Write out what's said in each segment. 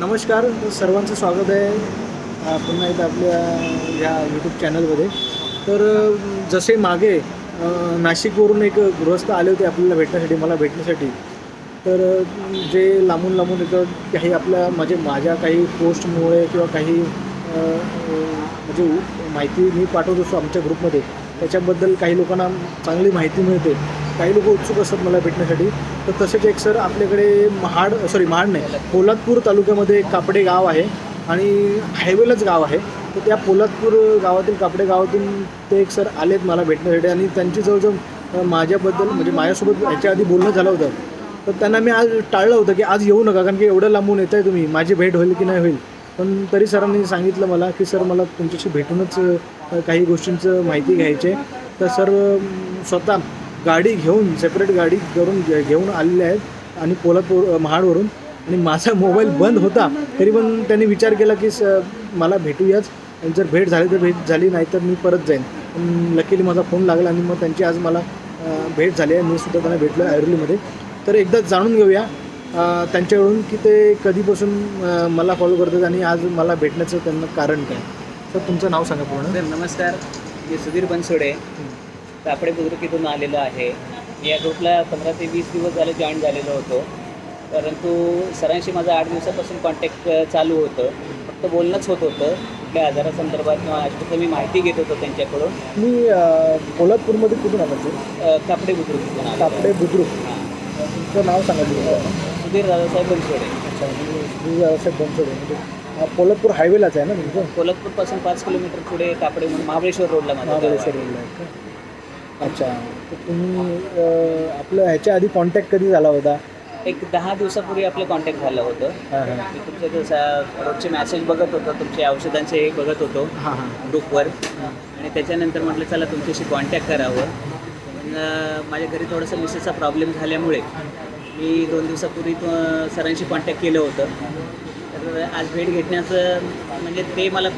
नमस्कार सर्वांचं स्वागत आहे. पुन्हा एकदा आपल्या ह्या यूट्यूब चॅनलमध्ये तर जसे मागे नाशिकवरून एक गृहस्थ आले होते आपल्याला भेटण्यासाठी मला भेटण्यासाठी. तर जे लांबून लांबून येतं काही आपल्या म्हणजे माझ्या काही पोस्टमुळे किंवा काही म्हणजे उ- माहिती मी पाठवत असतो आमच्या ग्रुपमध्ये. त्याच्याबद्दल काही लोकांना चांगली माहिती मिळते. काही लोक उत्सुक असतात मला भेटण्यासाठी. तर तसेच एक सर आपल्याकडे महाड सॉरी महाड नाही पोलादपूर तालुक्यामध्ये एक कापडे गाव आहे आणि हायवेलाच गाव आहे. तर त्या पोलादपूर गावातील कापडे गावातून ते एक सर आलेत मला भेटण्यासाठी आणि त्यांची जवळजवळ माझ्याबद्दल म्हणजे माझ्यासोबत ह्याच्या आधी बोलणं झालं होतं. तर त्यांना मी आज टाळलं होतं की आज येऊ नका कारण की एवढं लांबून येत आहे तुम्ही माझी भेट होईल की नाही होईल. पण तरी सरांनी सांगितलं मला की सर मला तुमच्याशी भेटूनच काही गोष्टींचं माहिती घ्यायची आहे. तर सर स्वतः गाडी घेऊन सेपरेट गाडी करून घे- घेऊन आलेले आहेत आणि पोलादपूर अ, महाडवरून. आणि माझा मोबाईल बंद होता. तरी पण त्यांनी विचार केला की स मला भेटूयाच. आणि जर भेट झाली तर भेट झाली नाही तर मी परत जाईन. पण लकीली माझा फोन लागला आणि मग त्यांची आज मला भेट झाली आहे. मी सुद्धा त्यांना भेटलो ऐरोलीमध्ये तर एकदा जाणून घेऊया त्यांच्याकडून की ते कधीपासून मला फॉलो करतात आणि आज मला भेटण्याचं त्यांना कारण काय? तर तुमचं नाव सांगा पूर्ण. सर नमस्कार. मी सुधीर बनसोडे. कापडे बुद्रुकीतून आलेलो आहे. मी या ग्रुपला पंधरा ते वीस दिवस झाले जॉईन झालेलो होतो. परंतु सरांशी माझं आठ दिवसापासून कॉन्टॅक्ट चालू होतं. फक्त बोलणंच होत होतं. कुठल्या आजारासंदर्भात किंवा अशा मी माहिती घेत होतो त्यांच्याकडून. मी अ, पोलादपूरमध्ये कुठून आलो कापडे बुद्रुकीतून आलो. कापडे बुद्रुक. हां. तुमचं नाव सांगा तुम्ही सुधीर दादासाहेब बनसोडे. अच्छा तुम्ही जरासं बनसोडे. म्हणजे अ, पोलादपूर हायवेलाच आहे ना तुमचं? कोल्हापूरपासून पाच किलोमीटर पुढे कापडे म्हणून महाबळेश्वर रोडला. महाबळेश्वर रोडला आहे? अच्छा. तर तुम्ही अ, आपलं ह्याच्या आधी कॉन्टॅक्ट कधी झाला होता? एक दहा दिवसापूर्वी आपलं कॉन्टॅक्ट झालं होतं. हां हां. मी तुमचे जसं रोजचे मॅसेज बघत होतो तुमचे औषधांचे हे बघत होतो. हां हां. ग्रुपवर आणि त्याच्यानंतर म्हटलं चला तुमच्याशी कॉन्टॅक्ट करावं. पण अं, माझ्या घरी थोडंसं मिसेसचा प्रॉब्लेम झाल्यामुळे मी दोन दिवसापूर्वी तो- सरांशी कॉन्टॅक्ट केलं होतं. तर आज भेट घेण्याचं म्हणजे ते मला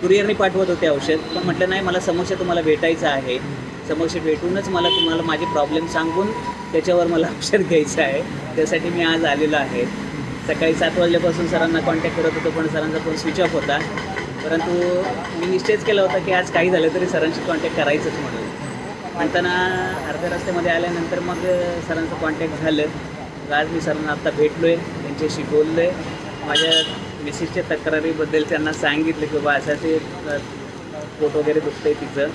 कुरिअरनी पाठवत होते औषध. पण म्हटलं नाही मला समक्ष तुम्हाला भेटायचं आहे. समक्ष भेटूनच मला तुम्हाला माझे प्रॉब्लेम सांगून त्याच्यावर मला औषध घ्यायचं आहे. त्यासाठी मी आज आलेलो आहे. सकाळी सात वाजल्यापासून सरांना कॉन्टॅक्ट करत होतो पण सरांचा फोन स्विच ऑफ होता. परंतु मी निश्चयच केला होता की आज काही झालं तरी सरांशी कॉन्टॅक्ट करायचंच म्हणून. म्हणताना अर्ध्या रस्त्यामध्ये आल्यानंतर मग सरांचं कॉन्टॅक्ट झालं. आज मी सरांना आत्ता भेटलो आहे त्यांच्याशी बोललो आहे माझ्या मिसेसच्या तक्रारीबद्दल त्यांना सांगितलं की बाबा असं ते पोट वगैरे दुखतं आहे तिचं.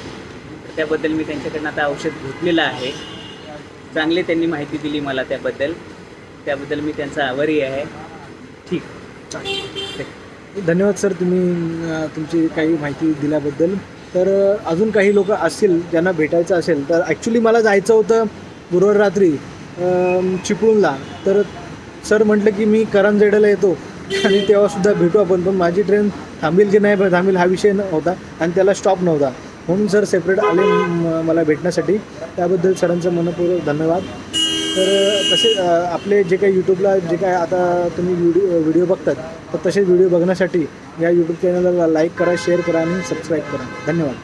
तर त्याबद्दल मी त्यांच्याकडनं आता औषध घेतलेलं आहे. चांगली त्यांनी माहिती दिली मला त्याबद्दल. त्याबद्दल मी त्यांचा आभारी आहे. ठीक. धन्यवाद सर तुम्ही तुमची काही माहिती दिल्याबद्दल. तर अजून काही लोक असतील ज्यांना भेटायचं असेल तर ॲक्च्युली मला जायचं होतं गुरुवार रात्री चिपळूणला. तर सर म्हटलं की मी करंजेडला येतो. आणि तेव्हासुद्धा भेटू आपण. पण माझी ट्रेन थांबेल की नाही थांबेल हा विषय नव्हता आणि त्याला स्टॉप नव्हता. म्हणून सर सेपरेट आले मला भेटण्यासाठी. त्याबद्दल सरांचं मनपूर्वक धन्यवाद. तर तसे आपले जे काही यूट्यूबला जे काय आता तुम्ही व्हिडिओ व्हिडिओ बघतात तर तसेच व्हिडिओ बघण्यासाठी या यूट्यूब चॅनलला लाईक करा शेअर करा आणि सबस्क्राईब करा. धन्यवाद.